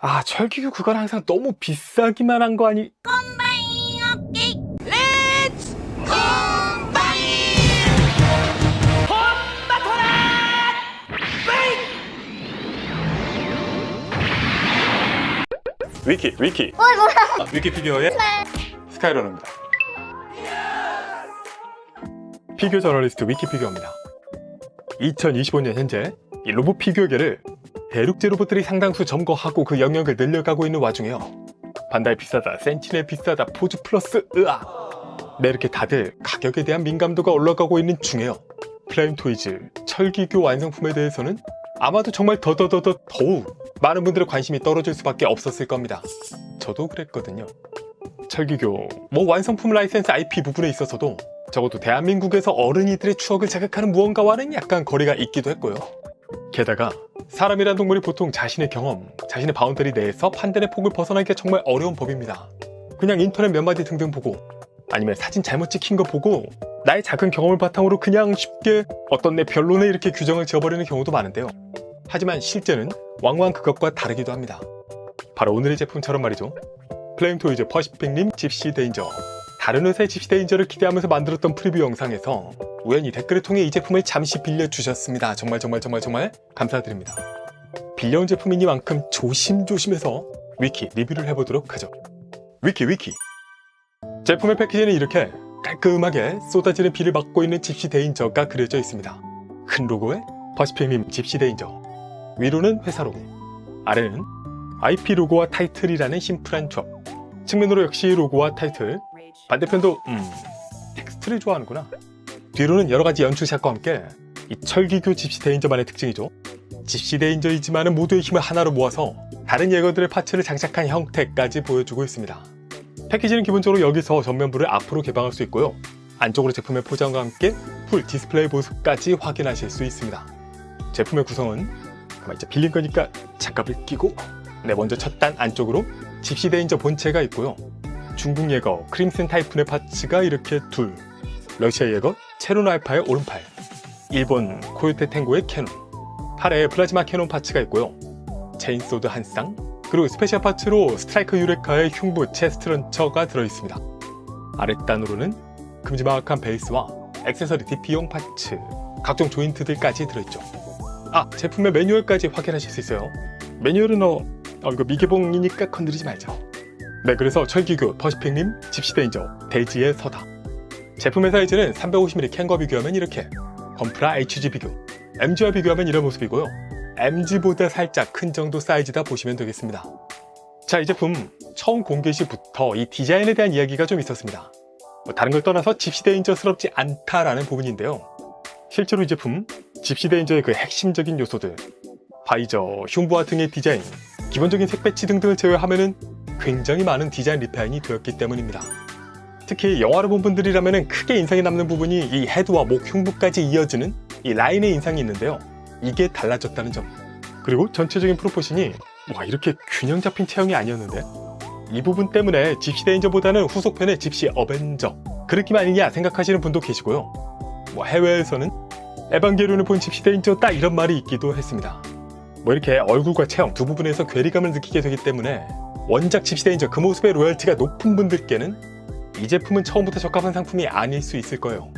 아, 철기구 그건 항상 너무 비싸기만 한 거 아니? 위키, 위키. 어이 뭐야? 아, 위키피디어의 스카이러너입니다. 피규어 저널리스트 위키피규어입니다. 2025년 현재 이 로봇 피규어계를 대륙제 로봇들이 상당수 점거하고 그 영역을 늘려가고 있는 와중에요. 반다이 비싸다, 센티넬 비싸다, 포즈 플러스, 으아! 네, 이렇게 다들 가격에 대한 민감도가 올라가고 있는 중에요. 플레임 토이즈, 철기교 완성품에 대해서는 아마도 정말 더더더더 더욱 많은 분들의 관심이 떨어질 수밖에 없었을 겁니다. 저도 그랬거든요. 철기교, 뭐 완성품 라이센스 IP 부분에 있어서도 적어도 대한민국에서 어른이들의 추억을 자극하는 무언가와는 약간 거리가 있기도 했고요. 게다가 사람이란 동물이 보통 자신의 경험, 자신의 바운더리 내에서 판단의 폭을 벗어나기가 정말 어려운 법입니다. 그냥 인터넷 몇 마디 등등 보고 아니면 사진 잘못 찍힌 거 보고 나의 작은 경험을 바탕으로 그냥 쉽게 어떤 내 변론에 이렇게 규정을 지어버리는 경우도 많은데요. 하지만 실제는 왕왕 그것과 다르기도 합니다. 바로 오늘의 제품처럼 말이죠. 플레임 토이즈 퍼시픽님 집시 데인저 다른 회사의 집시 데인저를 기대하면서 만들었던 프리뷰 영상에서 우연히 댓글을 통해 이 제품을 잠시 빌려주셨습니다. 정말 정말 정말 정말 감사드립니다. 빌려온 제품이니만큼 조심조심해서 위키 리뷰를 해보도록 하죠. 위키 위키 제품의 패키지는 이렇게 깔끔하게 쏟아지는 비를 막고 있는 집시 데인저가 그려져 있습니다. 큰 로고에 퍼시픽님 집시 데인저 위로는 회사 로고 아래는 IP 로고와 타이틀이라는 심플한 조합 측면으로 역시 로고와 타이틀 반대편도 음 텍스트를 좋아하는구나 뒤로는 여러 가지 연출샷과 함께 이 철기교 집시 데인저만의 특징이죠. 집시 데인저이지만 모두의 힘을 하나로 모아서 다른 예거들의 파츠를 장착한 형태까지 보여주고 있습니다. 패키지는 기본적으로 여기서 전면부를 앞으로 개방할 수 있고요. 안쪽으로 제품의 포장과 함께 풀 디스플레이 모습까지 확인하실 수 있습니다. 제품의 구성은 가만 이제 빌린 거니까 장갑을 끼고 네 먼저 첫 단 안쪽으로 집시 데인저 본체가 있고요. 중국 예거 크림슨 타이푼의 파츠가 이렇게 둘 러시아 예거 체론 알파의 오른팔. 일본 코요테 탱고의 캐논. 팔에 플라즈마 캐논 파츠가 있고요. 체인소드 한 쌍. 그리고 스페셜 파츠로 스트라이크 유레카의 흉부 체스트 런처가 들어있습니다. 아랫단으로는 큼지막한 베이스와 액세서리 DP용 파츠 각종 조인트들까지 들어있죠. 아 제품의 매뉴얼까지 확인하실 수 있어요. 매뉴얼은 어, 어 이거 미개봉이니까 건드리지 말죠. 네 그래서 철기교 퍼시픽님 집시데인저 대지의 서다 제품의 사이즈는 350mm 캔과 비교하면 이렇게. 건프라 HG 비교. MG와 비교하면 이런 모습이고요. MG보다 살짝 큰 정도 사이즈다 보시면 되겠습니다. 자 이 제품 처음 공개 시부터 이 디자인에 대한 이야기가 좀 있었습니다. 뭐 다른 걸 떠나서 집시데인저스럽지 않다라는 부분인데요. 실제로 이 제품 집시데인저의 그 핵심적인 요소들 바이저, 흉부와 등의 디자인 기본적인 색 배치 등등을 제외하면은 굉장히 많은 디자인 리파인이 되었기 때문입니다. 특히 영화를 본 분들이라면 크게 인상이 남는 부분이 이 헤드와 목 흉부까지 이어지는 이 라인의 인상이 있는데요. 이게 달라졌다는 점. 그리고 전체적인 프로포션이 와 이렇게 균형 잡힌 체형이 아니었는데 이 부분 때문에 집시 데인저보다는 후속편의 집시 어벤져 그 느낌 아니냐 생각하시는 분도 계시고요. 뭐 해외에서는 에반게리온을 본 집시 데인저 딱 이런 말이 있기도 했습니다. 뭐 이렇게 얼굴과 체형 두 부분에서 괴리감을 느끼게 되기 때문에 원작 집시 데인저 그 모습의 로열티가 높은 분들께는 이 제품은 처음부터 적합한 상품이 아닐 수 있을 거예요.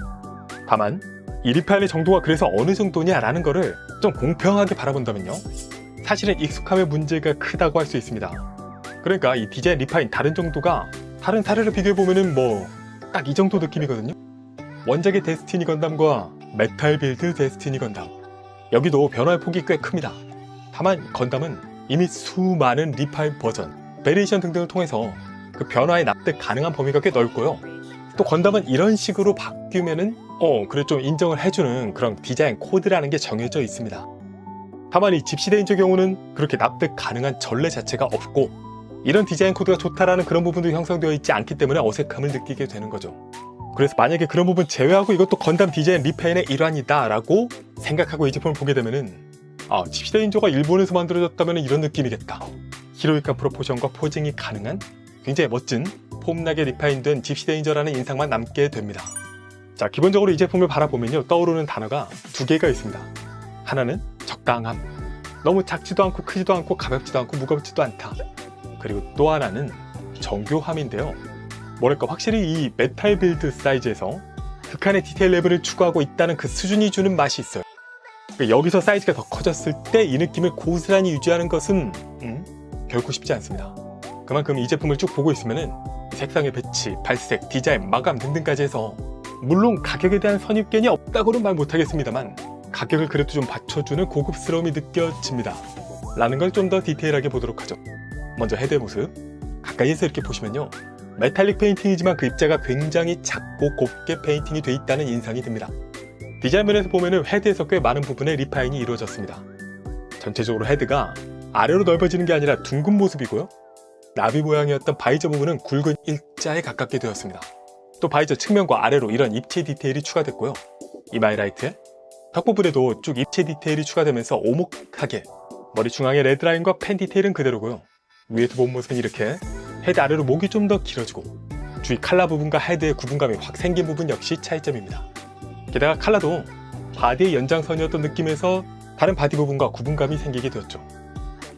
다만 이 리파인의 정도가 그래서 어느 정도냐라는 거를 좀 공평하게 바라본다면요. 사실은 익숙함의 문제가 크다고 할 수 있습니다. 그러니까 이 디자인 리파인 다른 정도가 다른 사례를 비교해 보면은 뭐 딱 이 정도 느낌이거든요. 원작의 데스티니 건담과 메탈 빌드 데스티니 건담 여기도 변화의 폭이 꽤 큽니다. 다만 건담은 이미 수많은 리파인 버전, 베리에이션 등등을 통해서 그 변화에 납득 가능한 범위가 꽤 넓고요. 또 건담은 이런 식으로 바뀌면은 어 그래 좀 인정을 해주는 그런 디자인 코드라는 게 정해져 있습니다. 다만 이 집시대인저 경우는 그렇게 납득 가능한 전례 자체가 없고 이런 디자인 코드가 좋다라는 그런 부분도 형성되어 있지 않기 때문에 어색함을 느끼게 되는 거죠. 그래서 만약에 그런 부분 제외하고 이것도 건담 디자인 리페인의 일환이다라고 생각하고 이 제품을 보게 되면은 아 집시대인저가 일본에서 만들어졌다면 이런 느낌이겠다. 히로이카 프로포션과 포징이 가능한 굉장히 멋진 폼나게 리파인된 집시데인저라는 인상만 남게 됩니다. 자, 기본적으로 이 제품을 바라보면요, 떠오르는 단어가 두 개가 있습니다. 하나는 적당함. 너무 작지도 않고 크지도 않고 가볍지도 않고 무겁지도 않다. 그리고 또 하나는 정교함인데요. 뭐랄까 확실히 이 메탈 빌드 사이즈에서 극한의 디테일 레벨을 추구하고 있다는 그 수준이 주는 맛이 있어요. 그러니까 여기서 사이즈가 더 커졌을 때 이 느낌을 고스란히 유지하는 것은 음, 결코 쉽지 않습니다. 그만큼 이 제품을 쭉 보고 있으면은 색상의 배치, 발색, 디자인, 마감 등등까지 해서 물론 가격에 대한 선입견이 없다고는 말 못하겠습니다만 가격을 그래도 좀 받쳐주는 고급스러움이 느껴집니다. 라는 걸 좀 더 디테일하게 보도록 하죠. 먼저 헤드의 모습 가까이에서 이렇게 보시면요 메탈릭 페인팅이지만 그 입자가 굉장히 작고 곱게 페인팅이 돼 있다는 인상이 듭니다. 디자인 면에서 보면은 헤드에서 꽤 많은 부분에 리파인이 이루어졌습니다. 전체적으로 헤드가 아래로 넓어지는 게 아니라 둥근 모습이고요. 나비 모양이었던 바이저 부분은 굵은 일자에 가깝게 되었습니다. 또 바이저 측면과 아래로 이런 입체 디테일이 추가됐고요. 이마이라이트, 턱 부분에도 쭉 입체 디테일이 추가되면서 오목하게 머리 중앙의 레드라인과 펜 디테일은 그대로고요. 위에서 본 모습은 이렇게 헤드 아래로 목이 좀 더 길어지고 주위 칼라 부분과 헤드의 구분감이 확 생긴 부분 역시 차이점입니다. 게다가 칼라도 바디의 연장선이었던 느낌에서 다른 바디 부분과 구분감이 생기게 되었죠.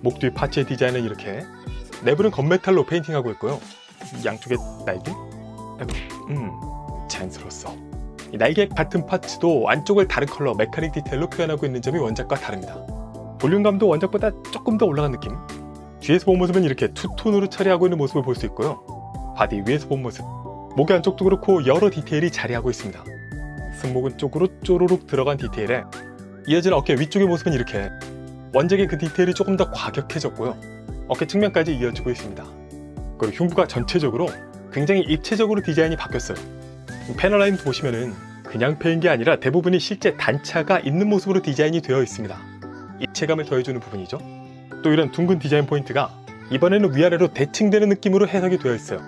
목 뒤 파츠의 디자인은 이렇게 내부는 건메탈로 페인팅하고 있고요. 양쪽에 날개? 음, 자연스러웠어. 이 날개 같은 파츠도 안쪽을 다른 컬러 메카닉 디테일로 표현하고 있는 점이 원작과 다릅니다. 볼륨감도 원작보다 조금 더 올라간 느낌? 뒤에서 본 모습은 이렇게 투톤으로 처리하고 있는 모습을 볼 수 있고요. 바디 위에서 본 모습. 목의 안쪽도 그렇고 여러 디테일이 자리하고 있습니다. 승모근 쪽으로 쪼르륵 들어간 디테일에 이어지는 어깨 위쪽의 모습은 이렇게 원작의 그 디테일이 조금 더 과격해졌고요. 어깨 측면까지 이어지고 있습니다. 그리고 흉부가 전체적으로 굉장히 입체적으로 디자인이 바뀌었어요. 패널 라인도 보시면은 그냥 패인 게 아니라 대부분이 실제 단차가 있는 모습으로 디자인이 되어 있습니다. 입체감을 더해주는 부분이죠. 또 이런 둥근 디자인 포인트가 이번에는 위아래로 대칭되는 느낌으로 해석이 되어 있어요.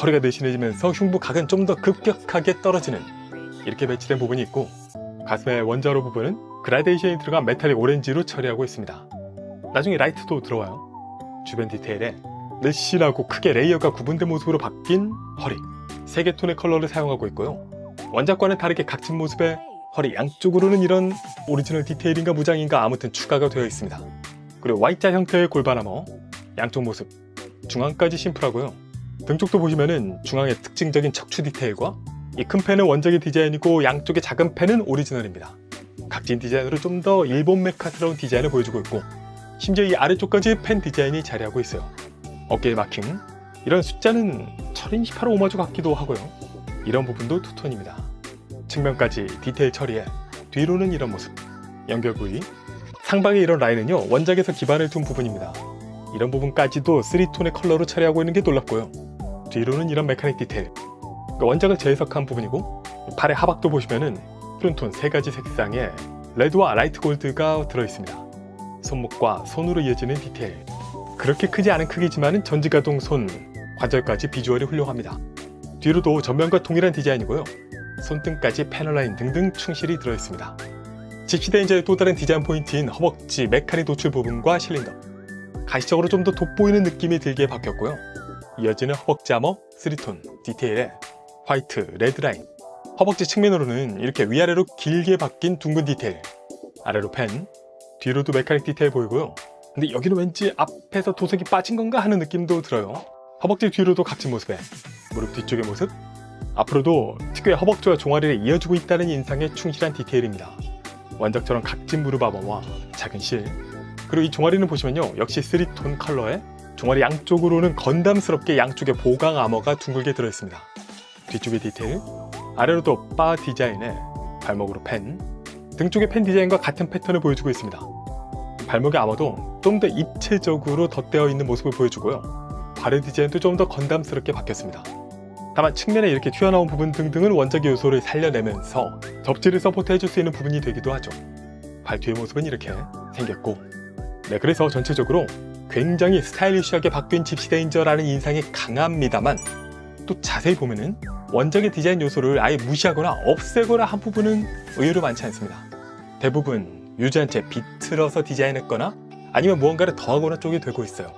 허리가 내신해지면서 흉부 각은 좀 더 급격하게 떨어지는 이렇게 배치된 부분이 있고 가슴의 원자로 부분은 그라데이션이 들어간 메탈릭 오렌지로 처리하고 있습니다. 나중에 라이트도 들어와요. 주변 디테일에 늘씬하고 크게 레이어가 구분된 모습으로 바뀐 허리 세개 톤의 컬러를 사용하고 있고요. 원작과는 다르게 각진 모습의 허리 양쪽으로는 이런 오리지널 디테일인가 무장인가 아무튼 추가가 되어 있습니다. 그리고 Y자 형태의 골반 아머 양쪽 모습 중앙까지 심플하고요. 등 쪽도 보시면은 중앙의 특징적인 척추 디테일과 이 큰 펜은 원작의 디자인이고 양쪽의 작은 펜은 오리지널입니다. 각진 디자인으로 좀 더 일본 메카스러운 디자인을 보여주고 있고 심지어 이 아래쪽까지 펜 디자인이 자리하고 있어요. 어깨에 마킹 이런 숫자는 철인 18호 오마주 같기도 하고요. 이런 부분도 투톤입니다. 측면까지 디테일 처리에 뒤로는 이런 모습 연결 부위 상방의 이런 라인은요 원작에서 기반을 둔 부분입니다. 이런 부분까지도 3톤의 컬러로 처리하고 있는 게 놀랍고요. 뒤로는 이런 메카닉 디테일 그러니까 원작을 재해석한 부분이고 팔의 하박도 보시면은 푸른톤 세 가지 색상의 레드와 라이트 골드가 들어있습니다. 손목과 손으로 이어지는 디테일 그렇게 크지 않은 크기지만 전지가동 손 관절까지 비주얼이 훌륭합니다. 뒤로도 전면과 동일한 디자인이고요. 손등까지 패널 라인 등등 충실히 들어있습니다. 집시대인저의 또 다른 디자인 포인트인 허벅지 메카닉 노출 부분과 실린더 가시적으로 좀 더 돋보이는 느낌이 들게 바뀌었고요. 이어지는 허벅지 아머 3톤 디테일에 화이트, 레드 라인 허벅지 측면으로는 이렇게 위아래로 길게 바뀐 둥근 디테일 아래로 펜 뒤로도 메카닉 디테일 보이고요. 근데 여기는 왠지 앞에서 도색이 빠진 건가 하는 느낌도 들어요. 허벅지 뒤로도 각진 모습에 무릎 뒤쪽의 모습 앞으로도 특유의 허벅지와 종아리를 이어주고 있다는 인상에 충실한 디테일입니다. 원작처럼 각진 무릎 아머와 작은 실 그리고 이 종아리는 보시면요 역시 3톤 컬러에 종아리 양쪽으로는 건담스럽게 양쪽에 보강 아머가 둥글게 들어있습니다. 뒤쪽의 디테일 아래로도 바 디자인에 발목으로 펜 등 쪽의 펜 디자인과 같은 패턴을 보여주고 있습니다. 발목의 아머도 좀 더 입체적으로 덧대어 있는 모습을 보여주고요. 발의 디자인도 좀 더 건담스럽게 바뀌었습니다. 다만 측면에 이렇게 튀어나온 부분 등등은 원작의 요소를 살려내면서 접지를 서포트해줄 수 있는 부분이 되기도 하죠. 발 뒤의 모습은 이렇게 생겼고 네 그래서 전체적으로 굉장히 스타일리시하게 바뀐 집시대인저라는 인상이 강합니다만 또 자세히 보면은 원작의 디자인 요소를 아예 무시하거나 없애거나 한 부분은 의외로 많지 않습니다. 대부분 유지한 채 비틀어서 디자인했거나 아니면 무언가를 더하거나 쪽이 되고 있어요.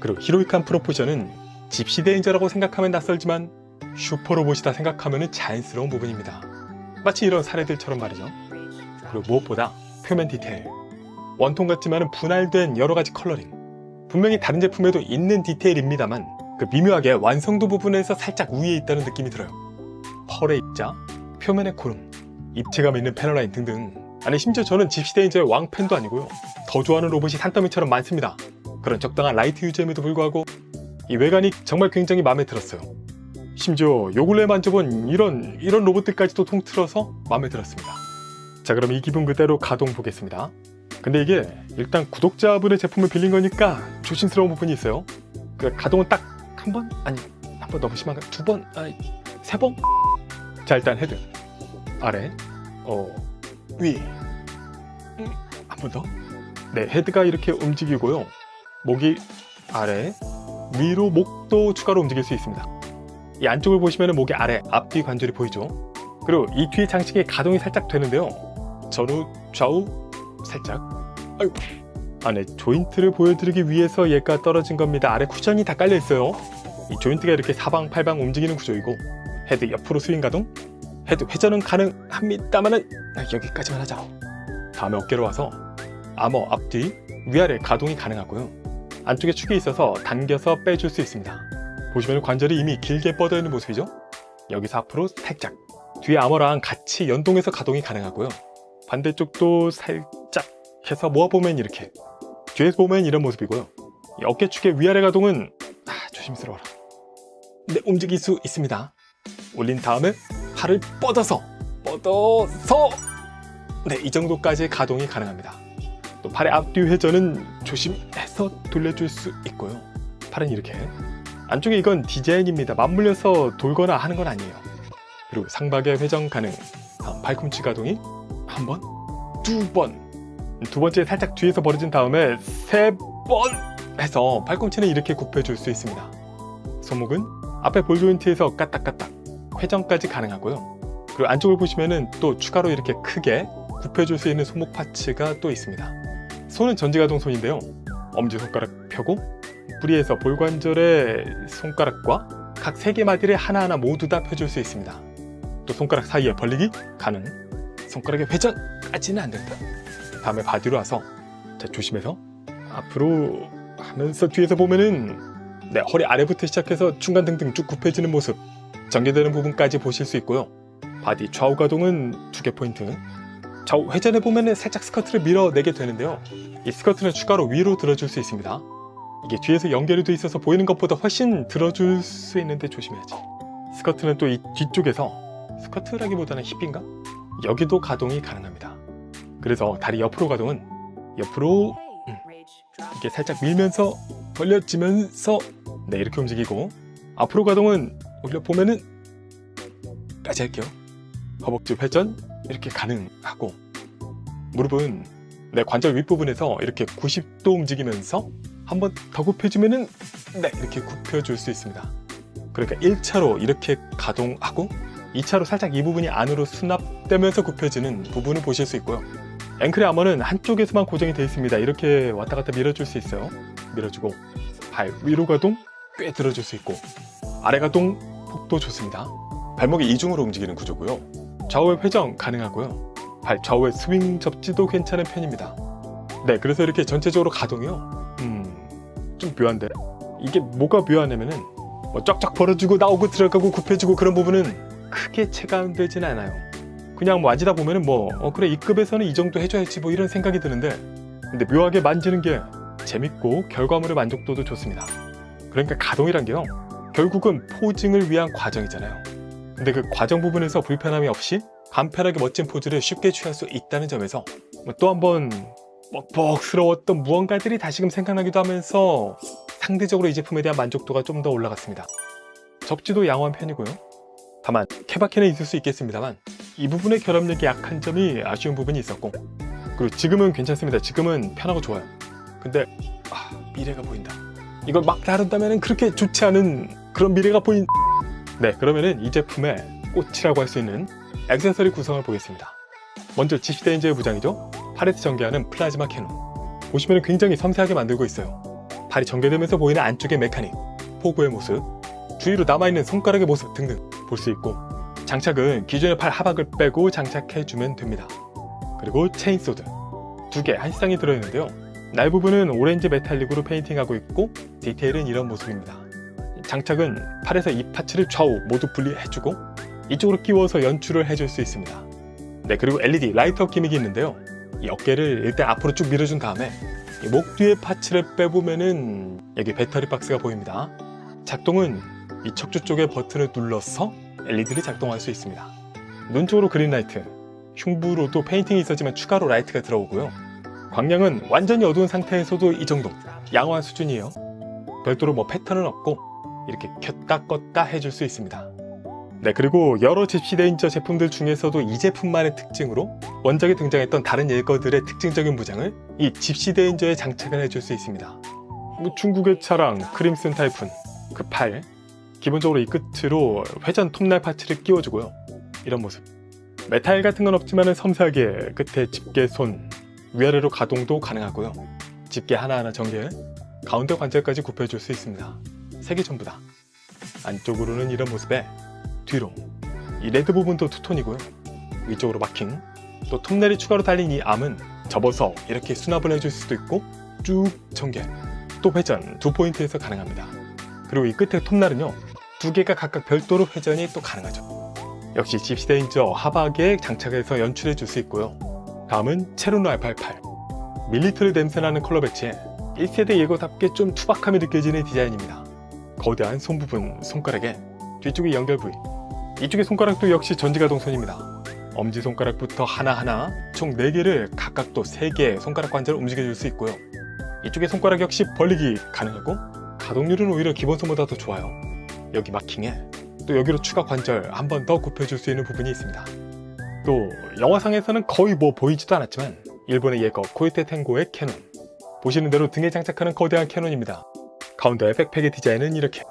그리고 히로이칸 프로포션은 집시대인저라고 생각하면 낯설지만 슈퍼로봇이다 생각하면 자연스러운 부분입니다. 마치 이런 사례들처럼 말이죠. 그리고 무엇보다 표면 디테일. 원통 같지만은 분할된 여러 가지 컬러링. 분명히 다른 제품에도 있는 디테일입니다만 그 미묘하게 완성도 부분에서 살짝 우위에 있다는 느낌이 들어요. 펄의 입자, 표면의 고름, 입체감 있는 패널라인 등등. 아니 심지어 저는 집시대인저의 왕팬도 아니고요. 더 좋아하는 로봇이 산더미처럼 많습니다. 그런 적당한 라이트 유지임에도 불구하고 이 외관이 정말 굉장히 마음에 들었어요. 심지어 요 근래 만져본 이런 이런 로봇들까지도 통틀어서 마음에 들었습니다. 자 그럼 이 기분 그대로 가동 보겠습니다. 근데 이게 일단 구독자분의 제품을 빌린 거니까 조심스러운 부분이 있어요. 그 가동은 딱 한 번? 아니 한 번 너무 심한가? 두 번? 아니 세 번? 자 일단 헤드 아래 어 위. 음, 한번 더. 네 헤드가 이렇게 움직이고요. 목이 아래 위로 목도 추가로 움직일 수 있습니다. 이 안쪽을 보시면 목이 아래 앞뒤 관절이 보이죠. 그리고 이 뒤에 장식이 가동이 살짝 되는데요. 전후 좌우 살짝. 아유. 안에 조인트를 보여드리기 위해서 얘가 떨어진 겁니다. 아래 쿠션이 다 깔려 있어요. 이 조인트가 이렇게 사방팔방 움직이는 구조이고 헤드 옆으로 스윙 가동, 헤드 회전은 가능합니다만은 여기까지만 하자. 다음에 어깨로 와서 아머 앞뒤 위아래 가동이 가능하고요. 안쪽에 축이 있어서 당겨서 빼줄 수 있습니다. 보시면 관절이 이미 길게 뻗어 있는 모습이죠. 여기서 앞으로 살짝 뒤에 아머랑 같이 연동해서 가동이 가능하고요. 반대쪽도 살짝 해서 모아보면 이렇게 뒤에서 보면 이런 모습이고요. 이 어깨축의 위아래 가동은 아, 조심스러워라. 네, 움직일 수 있습니다. 올린 다음에 팔을 뻗어서 뻗어서 네, 이 정도까지 가동이 가능합니다. 또 팔의 앞뒤 회전은 조심해서 돌려줄 수 있고요. 팔은 이렇게 안쪽에 이건 디자인입니다. 맞물려서 돌거나 하는 건 아니에요. 그리고 상박의 회전 가능. 다음 팔꿈치 가동이 한 번, 두 번. 두 번째 살짝 뒤에서 벌어진 다음에 세 번 해서 팔꿈치는 이렇게 굽혀줄 수 있습니다. 손목은 앞에 볼 조인트에서 까딱까딱 회전까지 가능하고요. 그리고 안쪽을 보시면은 또 추가로 이렇게 크게 굽혀줄 수 있는 손목 파츠가 또 있습니다. 손은 전지가동 손인데요. 엄지손가락 펴고 뿌리에서 볼관절의 손가락과 각 세 개 마디를 하나하나 모두 다 펴줄 수 있습니다. 또 손가락 사이에 벌리기 가능. 손가락의 회전까지는 안 된다. 다음에 바디로 와서 자 조심해서 앞으로 하면서 뒤에서 보면은 네, 허리 아래부터 시작해서 중간 등등 쭉 굽혀지는 모습 전개되는 부분까지 보실 수 있고요. 바디 좌우 가동은 두 개 포인트. 좌우 회전해 보면은 살짝 스커트를 밀어내게 되는데요. 이 스커트는 추가로 위로 들어줄 수 있습니다. 이게 뒤에서 연결이 돼 있어서 보이는 것보다 훨씬 들어줄 수 있는데 조심해야지. 스커트는 또 이 뒤쪽에서 스커트라기보다는 힙인가? 여기도 가동이 가능합니다. 그래서 다리 옆으로 가동은 옆으로 이게 살짝 밀면서 벌려지면서 네 이렇게 움직이고 앞으로 가동은 오히려 보면은 까지 할게요. 허벅지 회전 이렇게 가능하고 무릎은 내 관절 윗부분에서 이렇게 90도 움직이면서 한 번 더 굽혀주면은 네 이렇게 굽혀줄 수 있습니다. 그러니까 1차로 이렇게 가동하고 2차로 살짝 이 부분이 안으로 수납되면서 굽혀지는 부분을 보실 수 있고요. 앵클의 아머는 한쪽에서만 고정이 되어 있습니다. 이렇게 왔다 갔다 밀어줄 수 있어요. 밀어주고 발 위로 가동 꽤 들어줄 수 있고 아래 가동 폭도 좋습니다. 발목이 이중으로 움직이는 구조고요. 좌우의 회전 가능하고요. 발 좌우의 스윙 접지도 괜찮은 편입니다. 네, 그래서 이렇게 전체적으로 가동이요. 음, 좀 묘한데 이게 뭐가 묘하냐면은 뭐 쫙쫙 벌어주고 나오고 들어가고 굽혀주고 그런 부분은 크게 체감되진 않아요. 그냥 뭐 만지다 보면은 뭐 어, 그래 이 급에서는 이 정도 해줘야지 뭐 이런 생각이 드는데 근데 묘하게 만지는 게 재밌고 결과물의 만족도도 좋습니다. 그러니까 가동이란 게요 결국은 포징을 위한 과정이잖아요. 근데 그 과정 부분에서 불편함이 없이 간편하게 멋진 포즈를 쉽게 취할 수 있다는 점에서 뭐또 한번 뻑뻑스러웠던 무언가들이 다시금 생각나기도 하면서 상대적으로 이 제품에 대한 만족도가 좀 더 올라갔습니다. 접지도 양호한 편이고요. 다만 케바케는 있을 수 있겠습니다만 이 부분의 결합력이 약한 점이 아쉬운 부분이 있었고 그리고 지금은 괜찮습니다. 지금은 편하고 좋아요. 근데 아, 미래가 보인다. 이걸 막 다룬다면 그렇게 좋지 않은 그런 미래가 보인 네 그러면은 이 제품의 꽃이라고 할 수 있는 액세서리 구성을 보겠습니다. 먼저 지시대인저의 부장이죠. 팔에서 전개하는 플라즈마 캐논. 보시면 굉장히 섬세하게 만들고 있어요. 팔이 전개되면서 보이는 안쪽의 메카닉, 포구의 모습, 주위로 남아있는 손가락의 모습 등등 볼 수 있고 장착은 기존의 팔 하박을 빼고 장착해주면 됩니다. 그리고 체인소드. 두 개, 한 쌍이 들어있는데요. 날 부분은 오렌지 메탈릭으로 페인팅하고 있고 디테일은 이런 모습입니다. 장착은 팔에서 이 파츠를 좌우 모두 분리해주고 이쪽으로 끼워서 연출을 해줄 수 있습니다. 네, 그리고 LED 라이트업 기믹이 있는데요. 이 어깨를 일단 앞으로 쭉 밀어준 다음에 이목 뒤에 파츠를 빼보면은 여기 배터리 박스가 보입니다. 작동은 이 척추 쪽에 버튼을 눌러서 LED를 작동할 수 있습니다. 눈 쪽으로 그린 라이트, 흉부로도 페인팅이 있었지만 추가로 라이트가 들어오고요. 광량은 완전히 어두운 상태에서도 이 정도 양호한 수준이에요. 별도로 뭐 패턴은 없고 이렇게 켰다 껐다 해줄 수 있습니다. 네 그리고 여러 집시데인저 제품들 중에서도 이 제품만의 특징으로 원작에 등장했던 다른 예거들의 특징적인 무장을 이 집시데인저에 장착을 해줄 수 있습니다. 뭐 중국의 차량 크림슨 타이푼 그 팔 기본적으로 이 끝으로 회전 톱날 파츠를 끼워주고요. 이런 모습. 메탈 같은 건 없지만 섬세하게 끝에 집게 손 위아래로 가동도 가능하고요. 집게 하나하나 전개 가운데 관절까지 굽혀줄 수 있습니다. 세개 전부 다. 안쪽으로는 이런 모습에 뒤로 이 레드 부분도 투톤이고요. 위쪽으로 마킹 또 톱날이 추가로 달린 이 암은 접어서 이렇게 수납을 해줄 수도 있고 쭉 전개 또 회전 두 포인트에서 가능합니다. 그리고 이 끝에 톱날은요 두 개가 각각 별도로 회전이 또 가능하죠. 역시 집시데인저 하박에 장착해서 연출해 줄 수 있고요. 다음은 체르노 R88 밀리터리 냄새나는 컬러 배치에 1세대 예고답게 좀 투박함이 느껴지는 디자인입니다. 거대한 손 부분 손가락에 뒤쪽에 연결 부위 이쪽의 손가락도 역시 전지가동선입니다. 엄지손가락부터 하나하나 총 4개를 각각 또 3개의 손가락 관절을 움직여줄 수 있고요. 이쪽의 손가락 역시 벌리기 가능하고 가동률은 오히려 기본선보다 더 좋아요. 여기 마킹에 또 여기로 추가 관절 한 번 더 굽혀줄 수 있는 부분이 있습니다. 또 영화상에서는 거의 뭐 보이지도 않았지만 일본의 예거 코이테 탱고의 캐논 보시는 대로 등에 장착하는 거대한 캐논입니다. 가운데 백팩의 디자인은 이렇게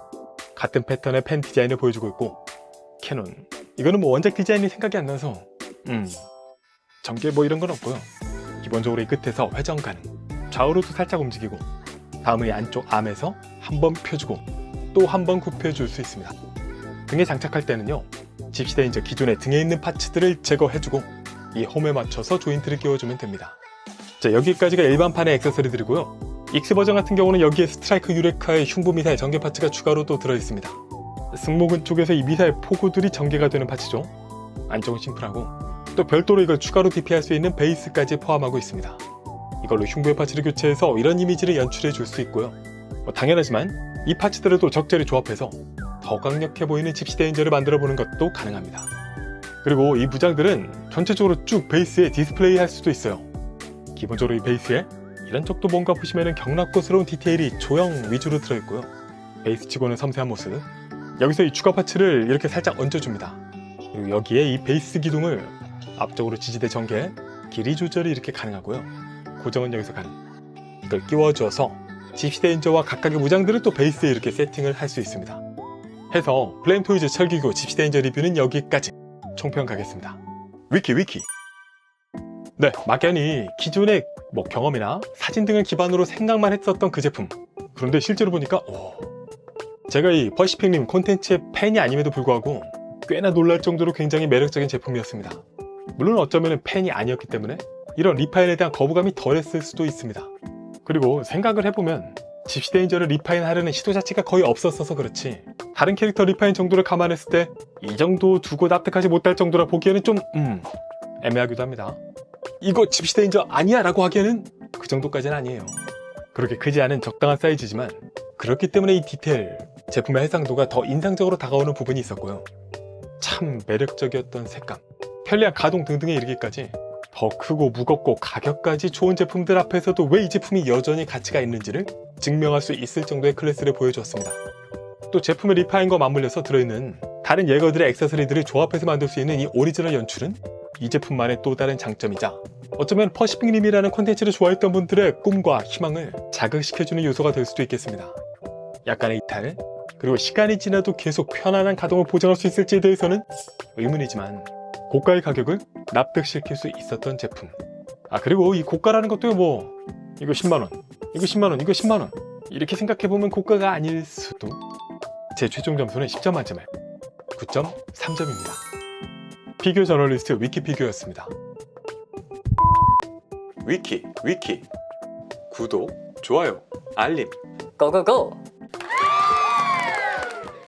같은 패턴의 펜 디자인을 보여주고 있고 캐논 이거는 뭐 원작 디자인이 생각이 안 나서 음 전개 뭐 이런 건 없고요. 기본적으로 이 끝에서 회전 가능 좌우로도 살짝 움직이고 다음은 이 안쪽 암에서 한 번 펴주고 또 한 번 굽혀줄 수 있습니다. 등에 장착할 때는요 집시대인저 기존에 등에 있는 파츠들을 제거해주고 이 홈에 맞춰서 조인트를 끼워주면 됩니다. 자 여기까지가 일반판의 액세서리들이고요. 익스 버전 같은 경우는 여기에 스트라이크 유레카의 흉부 미사일 전개 파츠가 추가로 또 들어있습니다. 승모근 쪽에서 이 미사일 포구들이 전개가 되는 파츠죠. 안쪽은 심플하고 또 별도로 이걸 추가로 DP할 수 있는 베이스까지 포함하고 있습니다. 이걸로 흉부의 파츠를 교체해서 이런 이미지를 연출해 줄 수 있고요. 뭐 당연하지만 이 파츠들을 또 적절히 조합해서 더 강력해 보이는 집시대인저를 만들어 보는 것도 가능합니다. 그리고 이 무장들은 전체적으로 쭉 베이스에 디스플레이 할 수도 있어요. 기본적으로 이 베이스에 이런 쪽도 뭔가 보시면 경락고스러운 디테일이 조형 위주로 들어있고요. 베이스 치고는 섬세한 모습. 여기서 이 추가 파츠를 이렇게 살짝 얹어줍니다. 그리고 여기에 이 베이스 기둥을 앞쪽으로 지지대 전개, 길이 조절이 이렇게 가능하고요. 고정은 여기서 가능. 이걸 끼워줘서 집시대인저와 각각의 무장들을 또 베이스에 이렇게 세팅을 할 수 있습니다. 해서 플레임토이즈 철기구 집시대인저 리뷰는 여기까지 총평 가겠습니다. 위키 위키 네, 막연히 기존의 뭐 경험이나 사진 등을 기반으로 생각만 했었던 그 제품. 그런데 실제로 보니까 오, 제가 이 퍼시픽님 콘텐츠의 팬이 아님에도 불구하고 꽤나 놀랄 정도로 굉장히 매력적인 제품이었습니다. 물론 어쩌면 팬이 아니었기 때문에 이런 리파인에 대한 거부감이 덜했을 수도 있습니다. 그리고 생각을 해보면 집시대인저를 리파인하려는 시도 자체가 거의 없었어서 그렇지 다른 캐릭터 리파인 정도를 감안했을 때 이 정도 두고 납득하지 못할 정도라 보기에는 좀 음, 애매하기도 합니다. 이거 집시대인저 아니야 라고 하기에는 그 정도까지는 아니에요. 그렇게 크지 않은 적당한 사이즈지만 그렇기 때문에 이 디테일, 제품의 해상도가 더 인상적으로 다가오는 부분이 있었고요. 참 매력적이었던 색감, 편리한 가동 등등에 이르기까지 더 크고 무겁고 가격까지 좋은 제품들 앞에서도 왜 이 제품이 여전히 가치가 있는지를 증명할 수 있을 정도의 클래스를 보여주었습니다. 또 제품의 리파인과 맞물려서 들어있는 다른 예거들의 액세서리들을 조합해서 만들 수 있는 이 오리지널 연출은 이 제품만의 또 다른 장점이자 어쩌면 퍼시픽님이라는 콘텐츠를 좋아했던 분들의 꿈과 희망을 자극시켜주는 요소가 될 수도 있겠습니다. 약간의 이탈, 그리고 시간이 지나도 계속 편안한 가동을 보장할 수 있을지에 대해서는 의문이지만 고가의 가격을 납득시킬 수 있었던 제품. 아 그리고 이 고가라는 것도 뭐 이거 10만 원, 이거 10만 원, 이거 10만 원 이렇게 생각해 보면 고가가 아닐 수도 제 최종 점수는 10점 만점에 9.3점입니다. 피규어 저널리스트 위키피규어였습니다. 위키 위키 구독 좋아요 알림 고고고!